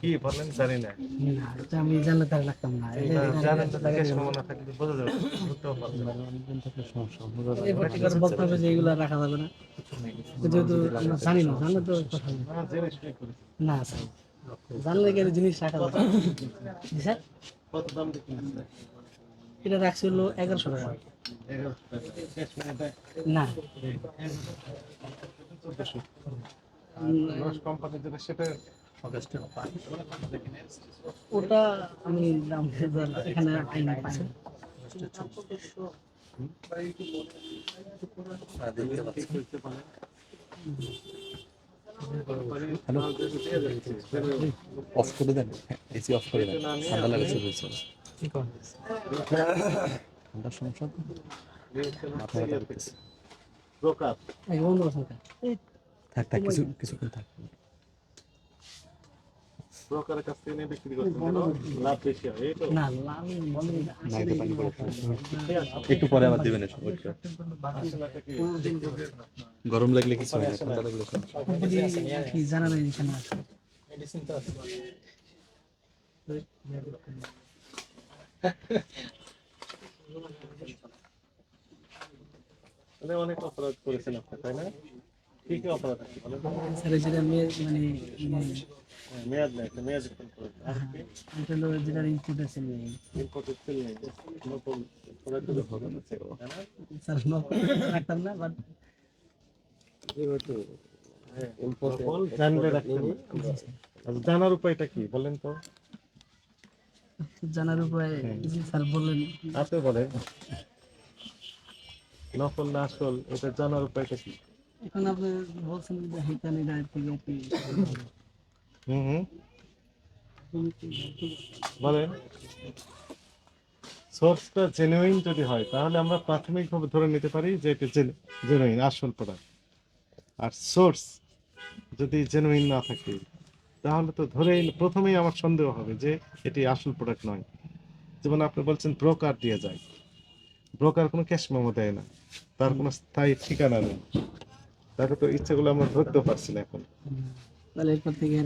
কি বলেন জানি না। না আমি জানলে তার রাখতাম না জানেন তো ক্যাশ মেমো না থাকলে বোঝা যাবে বুঝতেও পারবেন না। এই particular বলতে হবে যে এগুলো রাখা যাবে না। যেহেতু আমরা জানি না জানলে তো না, স্যার। জানলে কি জিনিস রাখা যাবে স্যার। কত দাম দিয়ে এটা রাখছি হলো এগারোশো টাকা। না। রস কোম্পানি যেটা সেটা ওটা আমি দাম এখানে আইনি। অফ করে দেন। এসি অফ করে দেন। ঠান্ডা লাগাচ্ছে বলছে ঠান্ডার সমস্যা তো? মাথা ব্যথা করতেছে। থাক থাক কিছু কিছুক্ষণ থাক। ব্রোকারের কাছ থেকে বিক্রি করছেন লাভ বেশি হয় এই তো। না লাল বন্ধ না এটা পানি করে একটু পরে আবার দেবেন এসব wait করে। গরম লাগলে কিছু হয় না ঠান্ডা লাগলে কি জানা নেই এখানে আছে। অনেক অপরাধ করেছেন আপনি তাই না? স্যার যেটা মেয়ে মানে হ্যাঁ, মেয়াদ নেই মেয়াদ এটা হলো ইনপুট আছে নেই স্যার রাখতাম না বাট হ্যাঁ, জানার উপায়টা কি বলেন তো? জানার উপায় স্যার বললেন। আপনি বলেন। নকল না আসল এটা জানার উপায়টা কি? এখন আপনি বলছেন যে হিতানি ডায়েট থেকে কি হুম হুম। বলেন। সোর্সটা জেনুইন যদি হয়, তাহলে আমরা প্রাথমিকভাবে ধরে নিতে পারি যে এটা জেনুইন আসল প্রোডাক্ট আর সোর্স যদি জেনুইন না থাকে, তাহলে তো ধরেই প্রথমেই আমার সন্দেহ হবে যে এটি আসল প্রোডাক্ট নয়। যেমন আপনি বলছেন ব্রোকার দিয়ে যায়। ব্রোকার কোনো ক্যাশ মেমো দেয় না। তার কোনো স্থায়ী ঠিকানা নেই। তাকে তো ইচ্ছেগুলো আমরা ধরতেও পারছি না এখন। তাহলে এরপর থেকে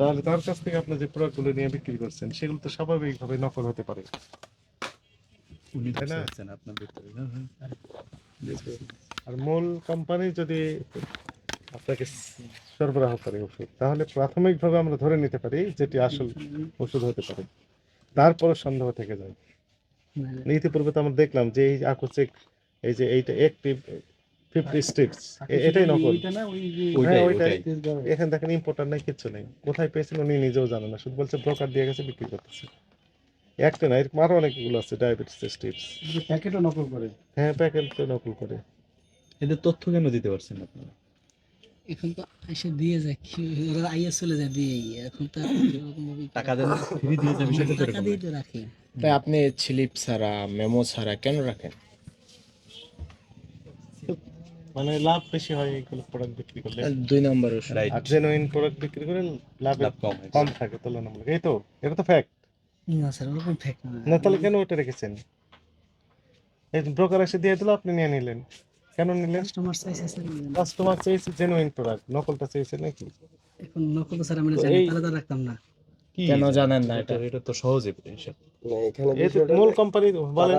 তাহলে তার কাছ থেকে আপনি যে প্রোডাক্টগুলো নিয়ে বিক্রি করছেন সেগুলো তো স্বাভাবিকভাবে নকল হতে পারে। উনি তাই না? আপনার ভিতরে। হ্যাঁ, হ্যাঁ। আর মূল কোম্পানি যদি আপনাকে সরবরাহ করে ওষুধ তাহলে প্রাথমিকভাবে আমরা ধরে নিতে পারি যেটি আসল ওষুধ হতে পারে। তারপরে সন্দেহ থেকে যায়। মানে ইতিপূর্বে তো আমরা দেখলাম যে এই আকস্মিক এই যে এইটা একটি ফিফটি স্ট্রিপস এটাই নকল। ওইটাই হ্যাঁ, ওইটাই। ওইটাই এখানে দেখেন ইম্পোর্টার নাই কিচ্ছু নেই। কোথায় পেয়েছেন উনি নিজেও জানেন না। শুধু বলছে ব্রোকার দিয়ে গেছে বিক্রি করতেছে। একটা না এরকম আরও অনেকগুলো আছে ডায়াবেটিস স্ট্রিপস প্যাকেটও নকল করে? হ্যাঁ প্যাকেট নকল করে। এদের তথ্য কেন দিতে পারছেন আপনারা? এখন তো এসে দিয়ে যায় কি ওরা আইএস চলে যায় দিয়ে এখন তো আর এরকম ভাবে টাকা দেন ফ্রি দিয়ে যাবে সেটা তো টাকা এরকম দিয়ে না। তো রাখি। তাই আপনি স্লিপ ছাড়া মেমো ছাড়া কেন রাখেন? মানে লাভ বেশি হয় এইগুলো প্রোডাক্ট বিক্রি করলে। দুই নম্বর ওষুধ। আর জেনুইন প্রোডাক্ট বিক্রি করে লাভ লাভ কম কম থাকে তুলনামূলক। এই তো এটা তো ফ্যাক্ট না স্যার ওরকম ফেক না। না তাহলে কেন ওটা রেখেছেন? এই ব্রোকার এসে দিয়ে দিল আপনি নিয়ে নিলেন। কেন নিলেন? কাস্টমার চাইছে স্যার কাস্টমার চেয়েছে জেনুইন প্রোডাক্ট নকলটা চেয়েছে নাকি? এখন নকল স্যার আমরা জানি তাহলে তো রাখতাম না। কেন জানেন না এটা এটা? তো সহজে এই মূল কোম্পানি বলেন।